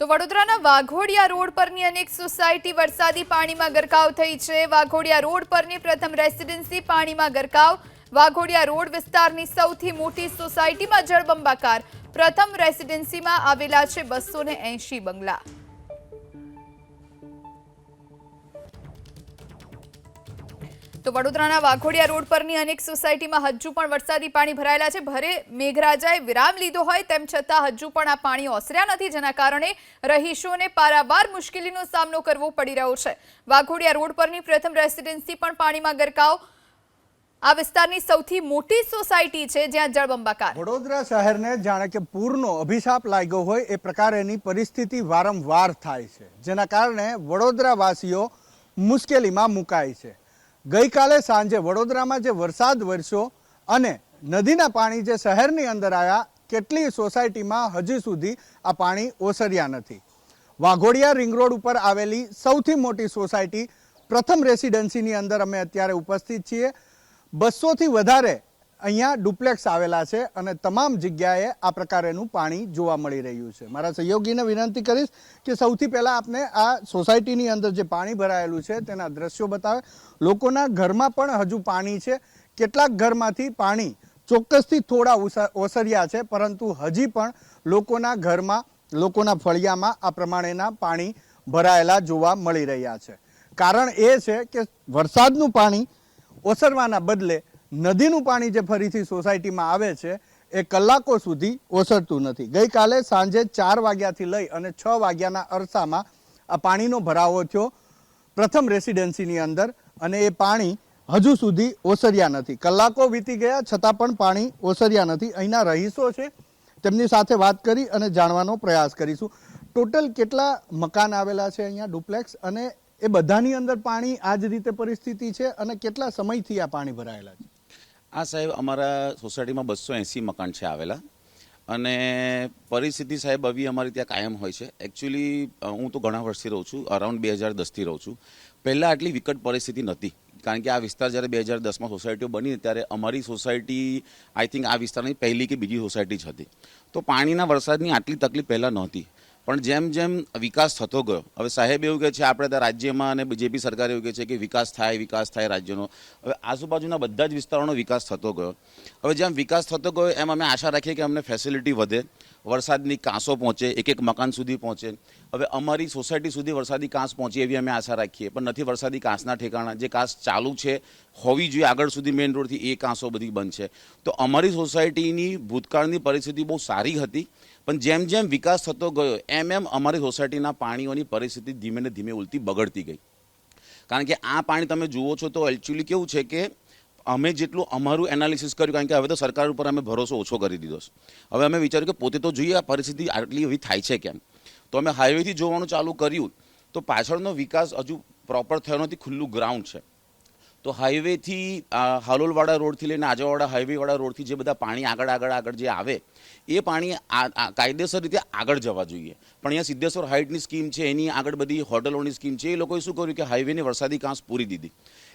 તો વડોદરાના વાઘોડિયા રોડ પરની અનેક સોસાયટી વરસાદી પાણીમાં ગરકાવ થઈ છે. વાઘોડિયા રોડ પરની પ્રથમ રેસિડેન્સી પાણીમાં ગરકાવ. વાઘોડિયા રોડ વિસ્તારની સૌથી મોટી સોસાયટીમાં જળબંબાકાર પ્રથમ રેસિડેન્સીમાં આવેલા છે બસો બંગલા. તો વડોદરાના વાઘોડિયા રોડ પરની અનેક સોસાયટીમાં હજુ પણ વરસાદી પાણી ભરાયેલા છે. ભરે મેઘરાજાએ વિરામ લીધો હોય તેમ છતાં હજુ પણ આ પાણી ઓસર્યા નથી, જેના કારણે રહીશોને પારાવાર મુશ્કેલીનો સામનો કરવો પડી રહ્યો છે. વાઘોડિયા રોડ પરની પ્રથમ રેસિડેન્સી પણ પાણીમાં ગરકાવ. આ વિસ્તારની સૌથી મોટી સોસાયટી છે, જ્યાં જળબંબાકાર. વડોદરા શહેરને જાણે કે પૂરનો અભિશાપ લાગ્યો હોય એ પ્રકારેની પરિસ્થિતિ વારંવાર થાય છે, જેના કારણે વડોદરાવાસીઓ મુશ્કેલીમાં મુકાય છે. ગઈકાલે સાંજે વડોદરામાં જે વરસાદ વરસ્યો અને નદીના પાણી જે શહેરની અંદર આવ્યા, કેટલી સોસાયટીમાં હજી સુધી આ પાણી ઓસર્યા નથી. વાઘોડિયા રિંગ રોડ ઉપર આવેલી સૌથી મોટી સોસાયટી પ્રથમ રેસિડેન્સીની અંદર અમે અત્યારે ઉપસ્થિત છીએ. બસોથી વધારે અહીંયા ડુપ્લેક્સ આવેલા છે અને તમામ જગ્યાએ આ પ્રકારેનું પાણી જોવા મળી રહ્યું છે. મારા સહયોગીને વિનંતી કરીશ કે સૌથી પહેલાં આપને આ સોસાયટીની અંદર જે પાણી ભરાયેલું છે તેના દ્રશ્યો બતાવે. લોકોના ઘરમાં પણ હજુ પાણી છે. કેટલાક ઘરમાંથી પાણી ચોક્કસથી થોડા ઓસા- ઓસર્યા છે, પરંતુ હજી પણ લોકોના ઘરમાં, લોકોના ફળિયામાં આ પ્રમાણેના પાણી ભરાયેલા જોવા મળી રહ્યા છે. કારણ એ છે કે વરસાદનું પાણી ઓસરવાના બદલે નદીનું પાણી જે ફરીથી સોસાયટીમાં આવે છે, એ કલાકો સુધી ઓસરતું નથી. ગઈકાલે સાંજે ચાર વાગ્યાથી લઈ અને છ વાગ્યાના અરસામાં આ પાણીનો ભરાવો થયો પ્રથમ રેસિડેન્સીની અંદર અને એ પાણી હજુ સુધી ઓસર્યા નથી. કલાકો વીતી ગયા, છતાં પણ પાણી ઓસર્યા નથી. અહીંના રહીશો છે, તેમની સાથે વાત કરી અને જાણવાનો પ્રયાસ કરીશું. ટોટલ કેટલા મકાન આવેલા છે અહીંયા ડુપ્લેક્સ અને એ બધાની અંદર પાણી આ જ રીતે પરિસ્થિતિ છે અને કેટલા સમયથી આ પાણી ભરાયેલા છે? આ સાહેબ અમારા સોસાયટીમાં બસો એંસી મકાન છે આવેલા. અને પરિસ્થિતિ સાહેબ આવી અમારી ત્યાં કાયમ હોય છે. એકચ્યુઅલી હું તો ઘણા વર્ષથી રહું છું અરાઉન્ડ બે હજાર દસથી રહું છું. પહેલાં આટલી વિકટ પરિસ્થિતિ નહોતી. કારણ કે આ વિસ્તાર જ્યારે બે હજાર દસમાં સોસાયટીઓ બની ત્યારે અમારી સોસાયટી આઈ થિંક આ વિસ્તારની પહેલી કે બીજી સોસાયટી જ હતી. તો પાણીના વરસાદની આટલી તકલીફ પહેલાં નહોતી. પણ જેમ જેમ વિકાસ થતો ગયો, હવે સાહેબ એવું કહે છે, આપણે ત્યાં રાજ્યમાં અને બીજેપી સરકાર એવું કહે છે કે વિકાસ થાય વિકાસ થાય રાજ્યનો. હવે આજુબાજુના બધા જ વિસ્તારોનો વિકાસ થતો ગયો. હવે જેમ વિકાસ થતો ગયો, એમ અમે આશા રાખીએ કે અમને ફેસિલિટી વધે. વરસાદની કાંસો પહોંચે, એક એક મકાન સુધી પહોંચે. હવે અમારી સોસાયટી સુધી વરસાદી કાંસ પહોંચે એવી અમે આશા રાખીએ, પણ નથી વરસાદી કાંસના ઠેકાણા. જે કાંસ ચાલુ છે, હોવી જોઈએ, આગળ સુધી મેઇન રોડથી એ કાંસો બધી બંધ છે. તો અમારી સોસાયટીની ભૂતકાળની પરિસ્થિતિ બહુ સારી હતી, પણ જેમ જેમ વિકાસ થતો ગયો, એમ એમ અમારી સોસાયટીના પાણીઓની પરિસ્થિતિ ધીમે ને ધીમે ઉલટી બગડતી ગઈ. કારણ કે આ પાણી તમે જુઓ છો તો એકચ્યુઅલી કેવું છે કે અમે જેટલું અમારું એનાલિસિસ કર્યું, કારણ કે હવે તો સરકાર ઉપર અમે ભરોસો ઓછો કરી દીધો હવે અમે વિચાર્યું કે પોતે તો જોઈએ આ પરિસ્થિતિ આટલી એવી થાય છે કેમ? તો અમે હાઈવેથી જોવાનું ચાલુ કર્યું. તો પાછળનો વિકાસ હજુ પ્રોપર થયો નથી, ખુલ્લું ગ્રાઉન્ડ છે. તો હાઈવેથી હાલોલવાડા રોડથી લઈને આજવાવાડા હાઈવેવાળા રોડથી જે બધા પાણી આગળ આગળ આગળ જે આવે, એ પાણી કાયદેસર રીતે આગળ જવા જોઈએ. પણ અહીંયા સિદ્ધેશ્વર હાઇટની સ્કીમ છે, એની આગળ બધી હોટલોની સ્કીમ છે, એ લોકોએ શું કર્યું કે હાઈવેની વરસાદી કાંસ પૂરી દીધી.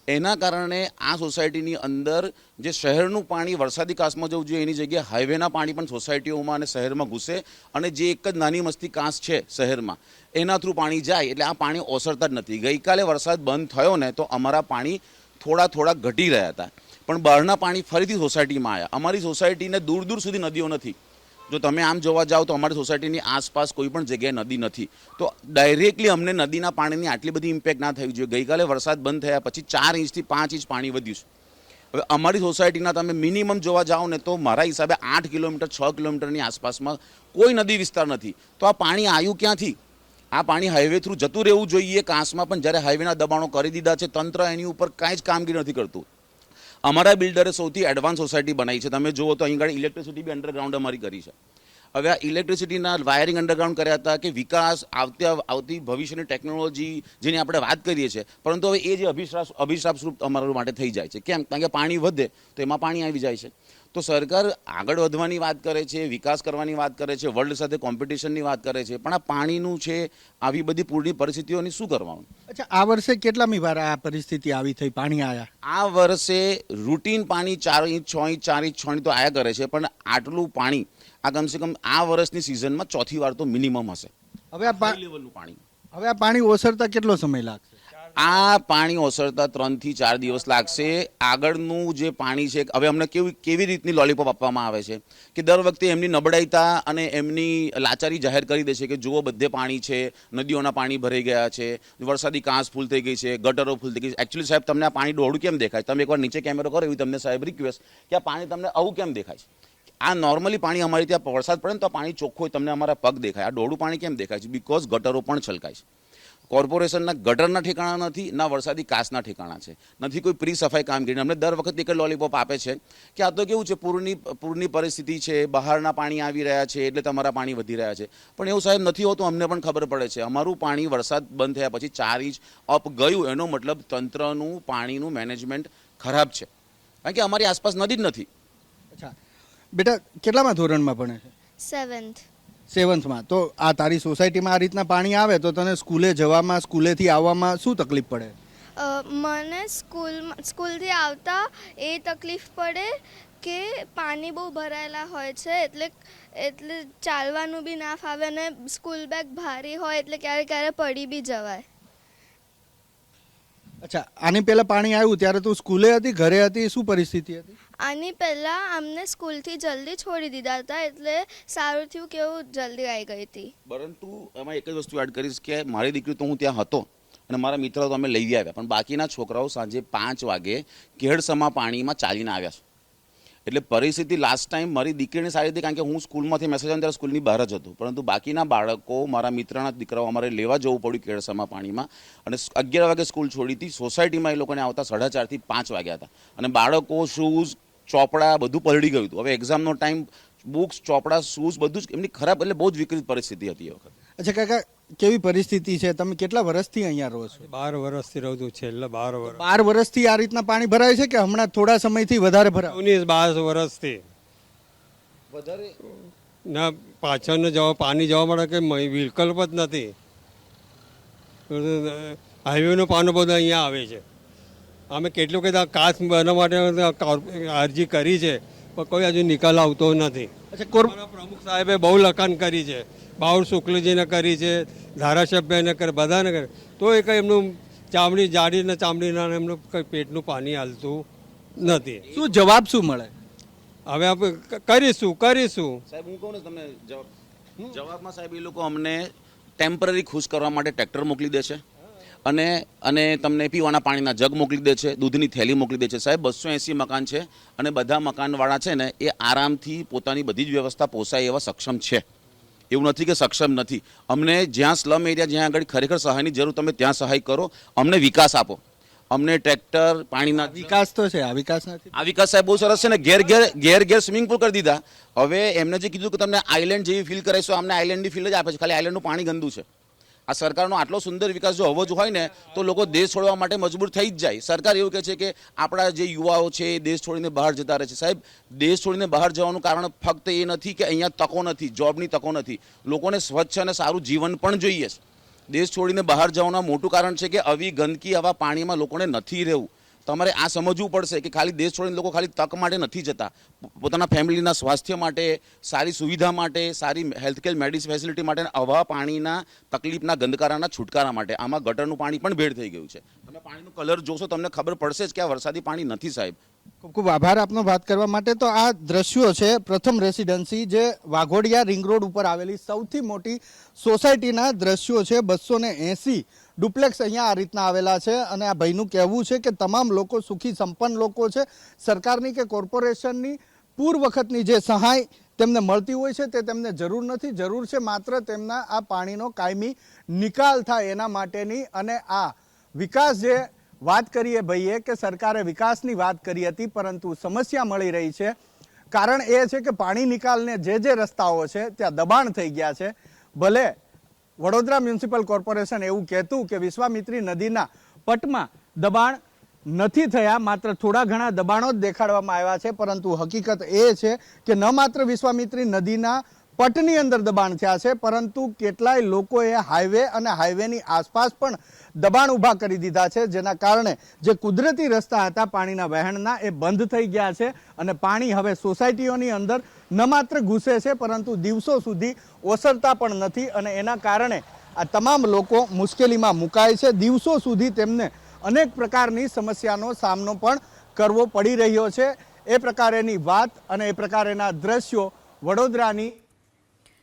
એના કારણે આ સોસાયટીની અંદર જે શહેરનું પાણી, વરસાદી કાંસમાં જવું જોઈએ, એની જગ્યાએ હાઈવેના પાણી પણ સોસાયટીઓમાં અને શહેરમાં ઘૂસે અને જે એક જ નાની મસ્તી કાંસ છે શહેરમાં, એના થ્રુ પાણી જાય એટલે આ પાણી ઓસરતા જ નથી. ગઈકાલે વરસાદ બંધ થયો ને તો અમારા પાણી થોડા થોડા ઘટી રહ્યા હતા. પણ બહારના પાણી ફરીથી સોસાયટીમાં આવ્યા અમારી સોસાયટીને દૂર દૂર સુધી નદીઓ નથી. જો તમે આમ જોવા જાઓ તો અમારી સોસાયટીની આસપાસ કોઈ પણ જગ્યાએ નદી નથી. તો ડાયરેક્ટલી અમને નદીના પાણીની આટલી બધી ઇમ્પેક્ટ ના થવી જોઈએ. ગઈકાલે વરસાદ બંધ થયા પછી ચાર ઇંચથી પાંચ ઇંચ પાણી વધ્યું છે. હવે અમારી સોસાયટીના તમે મિનિમમ જોવા જાઓ ને તો મારા હિસાબે આઠ કિલોમીટર, છ કિલોમીટરની આસપાસમાં કોઈ નદી વિસ્તાર નથી. તો આ પાણી આવ્યું ક્યાંથી? આ પાણી હાઈવે થ્રુ જતું રહેવું જોઈએ. કાંસમાં પણ જ્યારે હાઈવેના દબાણો કરી દીધા છે, તંત્ર એની ઉપર કાંઈ જ કામગીરી નથી કરતું. અમારા બિલ્ડરે સૌથી એડવાન્સ સોસાયટી બનાવી છે. તમે જુઓ તો અહીં આગળ ઇલેક્ટ્રિસિટી બી અંડરગ્રાઉન્ડ અમારી કરી છે. હવે આ ઇલેક્ટ્રિસિટીના વાયરિંગ અંડરગ્રાઉન્ડ કર્યા હતા કે વિકાસ આવતી આવતી ભવિષ્યની ટેકનોલોજી જેની આપણે વાત કરીએ છીએ. પરંતુ હવે એ જે અભિશ્રાપ અભિશ્રાપ સ્વરૂપ અમારા માટે થઈ જાય છે. કેમ? કારણ કે પાણી વધે તો એમાં પાણી આવી જાય છે. તો સરકાર આગળ વધવાની વાત કરે છે વિકાસ કરવાની વાત કરે છે વર્લ્ડ સાથે કોમ્પિટિશનની વાત કરે છે પણ આ પાણીનું છે આવી બધી પૂરની પરિસ્થિતિઓની શું કરવાનું? અચ્છા આ વર્ષે કેટલામી વાર આ પરિસ્થિતિ આવી થઈ પાણી આવ્યા આ વર્ષે રૂટીન પાણી ચાર ઇંચ છ ઇંચ ચાર ઇંચ છ ઇંચ તો આયા કરે છે પણ આટલું પાણી આ કમસે કમ આ વર્ષની સિઝનમાં ચોથી વાર તો મિનિમમ હશે. હવે આ લેવલનું પાણી. હવે આ પાણી ઓસરતા કેટલો સમય લાગશે? આ પાણી ઓસરતા ત્રણથી ચાર દિવસ લાગશે. આગળનું જે પાણી છે, હવે અમને કેવી કેવી રીતની લોલીપોપ આપવામાં આવે છે? કે દર વખતે એમની નબળાઈતા અને એમની લાચારી જાહેર કરી દે છે કે જુઓ બધે પાણી છે, નદીઓના પાણી ભરાઈ ગયા છે, વરસાદી કાંસ ફૂલ થઈ ગઈ છે, ગટરો ફૂલ થઈ ગઈ છે. એકચ્યુઅલી સાહેબ, તમને આ પાણી ડોળું કેમ દેખાય? તમે એકવાર નીચે કેમેરો કરો, એવી તમને સાહેબ રિક્વેસ્ટ કે આ પાણી તમને આવું કેમ દેખાય છે? આ નોર્મલી પાણી અમારી ત્યાં વરસાદ પડે ને તો પાણી ચોખ્ખું તમને અમારા પગ દેખાય. આ ડોળું પાણી કેમ દેખાય છે? બિકોઝ ગટરો પણ છલકાય છે. કોર્પોરેશનના ગટરના ઠેકાણા નથી ના વરસાદી કાસના ઠેકાણા છે. નથી કોઈ પ્રી સફાઈ કામગીરી. અમને દર વખત એક જ લોલીપોપ આપે છે કે આ તો કેવું છે પૂરની પૂરની પરિસ્થિતિ છે બહારના પાણી આવી રહ્યા છે એટલે તમારા પાણી વધી રહ્યા છે. પણ એવું સાહેબ નથી હોતું અમને પણ ખબર પડે છે. અમારું પાણી વરસાદ બંધ થયા પછી ચાર ઇંચ અપ ગયું એનો મતલબ તંત્રનું પાણીનું મેનેજમેન્ટ ખરાબ છે. કારણ કે અમારી આસપાસ નદી જ નથી. અચ્છા. બેટા કેટલામાં ધોરણમાં ભણે છે? સેવન્થ. સેવન્થમાં. તો આ તારી સોસાયટીમાં આ રીતના પાણી આવે તો તને સ્કૂલે જવામાં, સ્કૂલેથી આવવામાં શું તકલીફ પડે? મને સ્કૂલ, સ્કૂલથી આવતા એ તકલીફ પડે કે પાણી બહુ ભરાયેલા હોય છે, એટલે એટલે ચાલવાનું બી ના ફાવે અને સ્કૂલ બેગ ભારી હોય એટલે ક્યારે ક્યારે પડી બી જવાય. અચ્છા આની પહેલા પાણી આવ્યું ત્યારે તું સ્કૂલે હતી ઘરે હતી શું પરિસ્થિતિ હતી? આની પહેલાં અમને સ્કૂલથી જલ્દી છોડી દીધા હતા એટલે સારું થયું કે હું જલ્દી આવી ગઈ હતી. પરંતુ એમાં એક જ વસ્તુ એડ કરીશ કે મારી દીકરી તો હું ત્યાં હતો અને મારા મિત્રો તો અમે લઈ આવ્યા પણ બાકીના છોકરાઓ સાંજે પાંચ વાગે કેળસમા પાણીમાં ચાલીને આવ્યા છે. એટલે પરિસ્થિતિ લાસ્ટ ટાઈમ મારી દીકરીને સારી હતી કારણ કે હું સ્કૂલમાંથી મેસેજ આવ્યો સ્કૂલની બહાર જ હતું. પરંતુ બાકીના બાળકો મારા મિત્રના દીકરાઓ અમારે લેવા જવું પડ્યું કેળસામાં પાણીમાં. અને અગિયાર વાગે સ્કૂલ છોડી હતી. સોસાયટીમાં એ લોકોને આવતા સાડા ચારથી પાંચ વાગ્યા હતા. અને બાળકો શૂઝ ચોપડા બધું પલળી ગયું હતું. હવે એક્ઝામનો ટાઈમ બુક્સ ચોપડા શૂઝ બધું જ, એમની ખરાબ એટલે બહુ જ વિકૃત પરિસ્થિતિ હતી એ વખત. અચ્છા કાકા કેવી પરિસ્થિતિ છે? તમે કેટલા વર્ષથી અહીંયા રહો છો? બાર વર્ષથી રહું છું છેલ્લા બાર વર્ષ. બાર વર્ષથી આ રીતના પાણી ભરાય છે કે હમણાં થોડા સમયથી વધારે ભરાય? ઉન્નીસ બાર વર્ષથી. વધારે? ના પાછળનો જવા પાણી જવા માટે કંઈ વિકલ્પ જ નથી. હાઈવેનું પાણી બધું અહીંયા આવે છે. અમે કેટલું કીધા કાચ બનાવવા માટે અરજી કરી છે. પણ કોઈ હજુ નિકાલ આવતો નથી. અચ્છા પ્રમુખ સાહેબે બહુ લખાણ કરી છે. બાઉલ શુક્લજીને કરી છે ધારાસભ્યને કરે બધાને કરે. તો એ કંઈ એમનું ચામડી જાડીને ચામડીના એમનું કંઈ પેટનું પાણી હાલતું નથી. શું જવાબ શું મળે? હવે આપણે કરીશું કરીશું. સાહેબ હું કહું ને તમે જવાબ. જવાબમાં સાહેબ એ લોકો અમને ટેમ્પરરી ખુશ કરવા માટે ટ્રેક્ટર મોકલી દે છે. અને અને તમને પીવાના પાણીના જગ મોકલી દે છે દૂધની થેલી મોકલી દે છે. સાહેબ બસો એંસી મકાન છે અને બધા મકાનવાળા છે ને એ આરામથી પોતાની બધી જ વ્યવસ્થા પોસાય એવા સક્ષમ છે. એવું નથી કે સક્ષમ નથી. અમને જ્યાં સ્લમ એરિયા જ્યાં આગળ ખરેખર સહાયની જરૂર તમે ત્યાં સહાય કરો અમને વિકાસ આપો. અમને ટ્રેક્ટર પાણીના વિકાસ તો છે આ વિકાસ નથી. આ વિકાસ સાહેબ બહુ સરસ છે ને ઘેર ઘેર ઘેર ઘેર સ્વિમિંગ પુલ કરી દીધા. હવે એમને જે કીધું કે તમને આઈલેન્ડ જેવી ફીલ કરાવીશું અમને આઈલેન્ડની ફીલ જ આપે છે ખાલી આઈલેન્ડનું પાણી ગંદુ છે. આ સરકારનો આટલો સુંદર વિકાસ જો હોવો જ હોય ને, તો લોકો દેશ છોડવા માટે મજબૂર થઈ જ જાય. સરકાર એવું કહે છે કે આપણા જે યુવાઓ છે એ દેશ છોડીને બહાર જતા રહે છે. સાહેબ, દેશ છોડીને બહાર જવાનું કારણ ફક્ત એ નથી કે અહીંયા તકો નથી, જોબની તકો નથી. લોકોને સ્વચ્છ અને સારું જીવન પણ જોઈએ છે. દેશ છોડીને બહાર જવાનું મોટું કારણ છે કે આવી ગંદકી આવા પાણીમાં લોકોને નથી રહેવું. તમારે આ સમજવું પડશે કે ખાલી દેશ છોડીને લોકો ખાલી તક માટે નથી જતા. પોતાના ફેમિલીના સ્વાસ્થ્ય માટે, સારી સુવિધા માટે, સારી હેલ્થકેર મેડિસિન ફેસિલિટી માટે આવા પાણીના તકલીફના ગંદકારાના છુટકારા માટે. આમાં ગટરનું પાણી પણ ભેળ થઈ ગયું છે. તમે પાણીનું કલર જોશો, તમને ખબર પડશે જ કે આ વરસાદી પાણી નથી સાહેબ. ખૂબ ખૂબ આભાર આપનો વાત કરવા માટે. તો આ દ્રશ્યો છે પ્રથમ રેસિડેન્સી, જે વાઘોડિયા રિંગ રોડ ઉપર આવેલી સૌથી મોટી સોસાયટીના દ્રશ્યો છે. બસો ને એંસી ડુપ્લેક્સ અહીંયા આ રીતના આવેલા છે અને આ ભાઈનું કહેવું છે કે તમામ લોકો સુખી, સંપન્ન લોકો છે. સરકારની કે કોર્પોરેશનની પૂર વખતની જે સહાય તેમને મળતી હોય છે તે તેમને જરૂર નથી. જરૂર છે માત્ર તેમના આ પાણીનો કાયમી નિકાલ થાય એના માટેની અને આ વિકાસ જે વાત કરીએ ભાઈએ કે સરકારે વિકાસની વાત કરી હતી, પરંતુ સમસ્યા મળી રહી છે. કારણ એ છે કે પાણી નિકાલને જે જે રસ્તાઓ છે, ત્યાં દબાણ થઈ ગયા છે. ભલે વડોદરા મ્યુનિસિપલ કોર્પોરેશન એવું કહેતું કે વિશ્વામિત્રી નદીના પટમાં દબાણ નથી થયા, માત્ર થોડા ઘણા દબાણો જ દેખાડવામાં આવ્યા છે, પરંતુ હકીકત એ છે કે ન માત્ર વિશ્વામિત્રી નદીના પટની અંદર દબાણ થયા છે, પરંતુ કેટલાય લોકોએ હાઈવે અને હાઈવેની આસપાસ પણ દબાણ ઊભા કરી દીધા છે, જેના કારણે જે કુદરતી રસ્તા હતા, પાણીના વહેણના, એ બંધ થઈ ગયા છે અને પાણી હવે સોસાયટીઓની અંદર ન માત્ર ઘૂસે છે, પરંતુ દિવસો સુધી ઓસરતા પણ નથી અને એના કારણે આ તમામ લોકો મુશ્કેલીમાં મુકાય છે. દિવસો સુધી તેમને અનેક પ્રકારની સમસ્યાનો સામનો પણ કરવો પડી રહ્યો છે. એ પ્રકારેની વાત અને એ પ્રકારેના દ્રશ્યો વડોદરાની